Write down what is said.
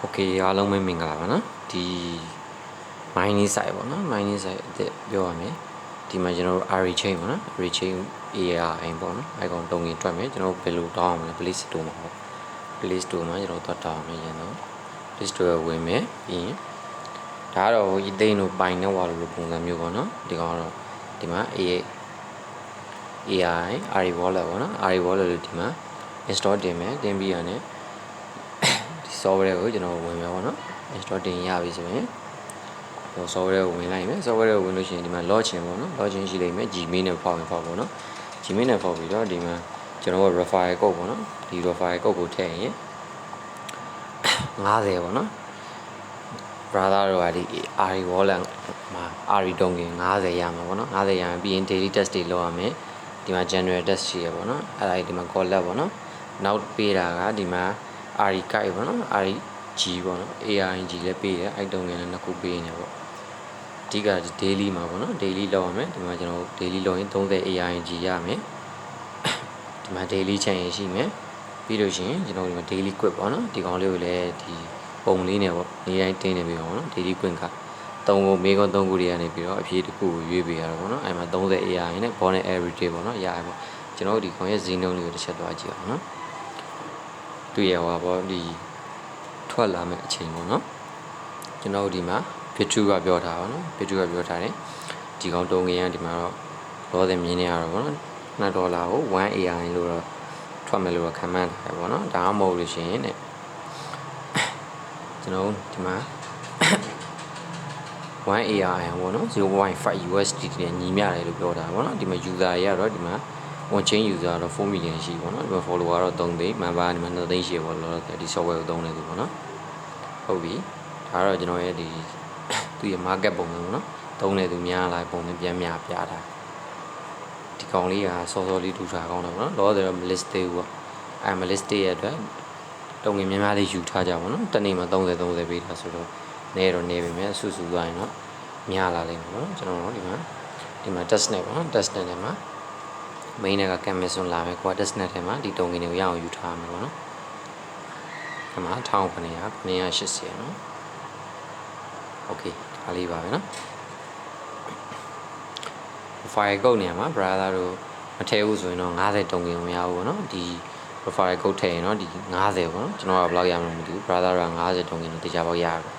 โอเคအားလုံးပဲမင်္ဂလာပါနော်ဒီ mining site ပေါ့နော် mining site အစ်ပြောရမယ်ဒီမှာကျွန်တော်တို့ array chain ပေါ့နော် array chain ARI ပေါ့နော် icon တုံးရင်တွက်မယ်ကျွန်တော်တို့ဘယ်လိုတောင်းအောင်လဲ play store မှာပေါ့ play store မှာကျွန်တော်တို့တောင်းအောင်ရင်တော့ play store ဝင်မယ်ပြီးရင်ဒါကတော့ဤသိန်းတို့ပိုင်နေဝါလိုပုံစံမျိုးပေါ့နော်ဒီကောင်ကတော့ဒီမှာ A AI RE wallet ပေါ့နော် RE wallet လို့ဒီမှာ install တင်မယ်တင်ပြီးရတယ် ဒီ software ကိုကျွန်တော်ဝင်မယ်ပေါ့နော် install တင်ရပြီဆိုရင်ဟို software ကိုဝင်လိုက်မယ် software ကိုဝင်လို့ရှိရင်ဒီမှာ login ပေါ့နော် login ရှိလိမ့်မယ် Gmail နဲ့ဖောက်ရင်ဖောက်ပေါ့နော် Gmail နဲ့ဖောက်ပြီးတော့ဒီမှာကျွန်တော်က referral code ပေါ့နော်ဒီ referral code ကိုထည့်ရင်50ပေါ့နော် brother တို့ကဒီ RE wallet မှာ RE တုံးက50ရမှာပေါ့နော်50ရရင်ပြီးရင် daily test တွေလုပ်ရမယ်ဒီမှာ general test ရှိရပေါ့နော်အဲ့ဒါဒီမှာ collab ပေါ့နော်နောက်ပေးတာကဒီမှာ RE guide ပေါ့နော် RE G ပေါ့နော် ARG လည်းပေးတယ်အဲ့တုံးကလည်းနှစ်ခုပေးနေပေါ့အဓိက daily မှာပေါ့နော် daily လုပ်ရမယ်ဒီမှာကျွန်တော် daily လုပ်ရင်30 ARG ရမယ်ဒီမှာ daily chain ရှိမယ်ပြီးလို့ရှိရင်ကျွန်တော်ဒီမှာ daily quit ပေါ့နော်ဒီကောင်လေးကိုလည်းဒီပုံလေးနဲ့ပေါ့နေတိုင်းတင်းနေပြီပေါ့နော် daily quit ကသုံးခုမေကွန်သုံးခုတွေကနေပြီးတော့အဖြေတစ်ခုကိုရွေးပေးရတော့ပေါ့နော်အဲ့မှာ30 AR နဲ့ bonus everyday ပေါ့နော်ရရပေါ့ကျွန်တော်တို့ဒီကောင်ရဲ့ဈေးနှုန်းလေးကိုတစ်ချက်သွားကြည့်အောင်နော် တွေ့ရပါပေါ့ဒီထွက်လာမယ့်အချိန်ပေါ့နော်ကျွန်တော်တို့ဒီမှာ Bitu ကပြောထားပါနော် Bitu ကပြောထားတယ်ဒီကောင်တုံးငရန်ဒီမှာတော့လောဆယ်မြင်နေရတော့ပေါ့နော်2ဒေါ်လာကို1 AR လို့တော့ထွက်မယ်လို့တော့ခံမှန်းထားတယ်ပေါ့နော်ဒါမှမဟုတ်လို့ရှိရင်တဲ့ကျွန်တော်ဒီမှာ1 ARM ပေါ့နော်0.5 USDT နဲ့ညီမျှတယ်လို့ပြောတာပေါ့နော်ဒီမှာ user တွေကတော့ဒီမှာ one chain user ကတော့4 million ရှိပေါ့နော်ဒီမှာ follower ကတော့3သိန်း member ဒီမှာ2သိန်းရှိပေါ့လောလောဆယ်ဒီ software ကိုသုံးနေသူပေါ့နော်ဟုတ်ပြီဒါကတော့ကျွန်တော်ရဲ့ဒီသူရဲ့ market ပုံစံပေါ့နော်သုံးနေသူများလာပုံစံပြန်များပြတာဒီကောင်လေးကစောစောလေးထူထားကောင်းတယ်ပေါ့နော်လောဆယ်တော့ list သေးဘူးပေါ့အဲ list သေးရဲ့အတွက်တုံငင်များများလေးယူထားကြပါတော့တနေ့မှာ30 30ပေးတာဆိုတော့နေတော့နေပြီမဲ့ဆူဆူသွားရင်တော့များလာလိမ့်မယ်ပေါ့နော်ကျွန်တော်တို့ဒီမှာဒီမှာ test net ပေါ့နော် test net ထဲမှာ main က Amazon လာမယ်ကွာ test net ထဲမှာဒီတုံငင်တွေကိုရအောင်ယူထားမယ်ပေါ့နော်ဒီမှာ1900 980နော် okay ဒါလေးပါပဲနော် file code နေရာမှာ brother တို့မထည့်ဘူးဆိုရင်တော့90တုံငင်မရဘူးပေါ့နော်ဒီ profile code ထည့်ရင်တော့ဒီ90ပေါ့နော်ကျွန်တော်ကဘယ်လောက်ရမလဲမသိဘူး brother က90တုံငင်တော့တေချာပေါက်ရပါ